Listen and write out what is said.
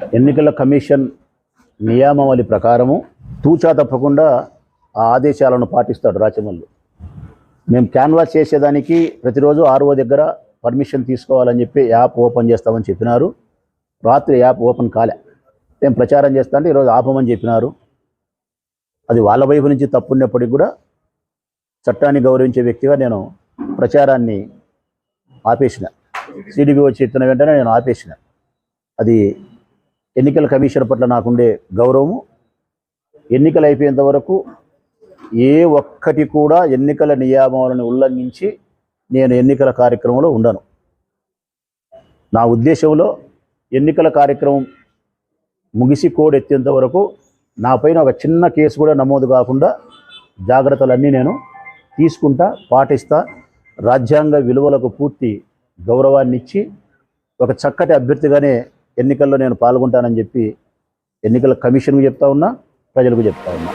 ఎన్నికల కమిషన్ నియామావళి ప్రకారము తూచా తప్పకుండా ఆ ఆదేశాలను పాటిస్తాడు రాచమల్లు మేము క్యాన్వాస్ చేసేదానికి ప్రతిరోజు ఆర్ఓ దగ్గర పర్మిషన్ తీసుకోవాలని చెప్పి యాప్ ఓపెన్ చేస్తామని చెప్పినారు. రాత్రి యాప్ ఓపెన్ కాలే. మేము ప్రచారం చేస్తా అంటే ఈరోజు ఆపమని చెప్పినారు. అది వాళ్ళ వైపు నుంచి తప్పున్నప్పటికీ కూడా చట్టాన్ని గౌరవించే వ్యక్తిగా నేను ప్రచారాన్ని ఆపేసిన. సిడిబి వచ్చి ఎత్తిన వెంటనే నేను ఆపేసిన. అది ఎన్నికల కమిషన్ పట్ల నాకుండే గౌరవము ఎన్నికలు అయిపోయేంత వరకు ఏ ఒక్కటి కూడా ఎన్నికల నియామాలను ఉల్లంఘించి నేను ఎన్నికల కార్యక్రమంలో ఉండను. నా ఉద్దేశంలో ఎన్నికల కార్యక్రమం ముగిసి కోడ్ ఎత్తేంత వరకు నా పైన ఒక చిన్న కేసు కూడా నమోదు కాకుండా జాగ్రత్తలన్నీ నేను తీసుకుంటా పాటిస్తా రాజ్యాంగ విలువలకు పూర్తి గౌరవాన్ని ఇచ్చి ఒక చక్కటి అభ్యర్థిగానే ఎన్నికల్లో నేను పాల్గొంటానని చెప్పి ఎన్నికల కమిషన్కు చెప్తా ఉన్నా ప్రజలకు చెప్తా ఉన్నా.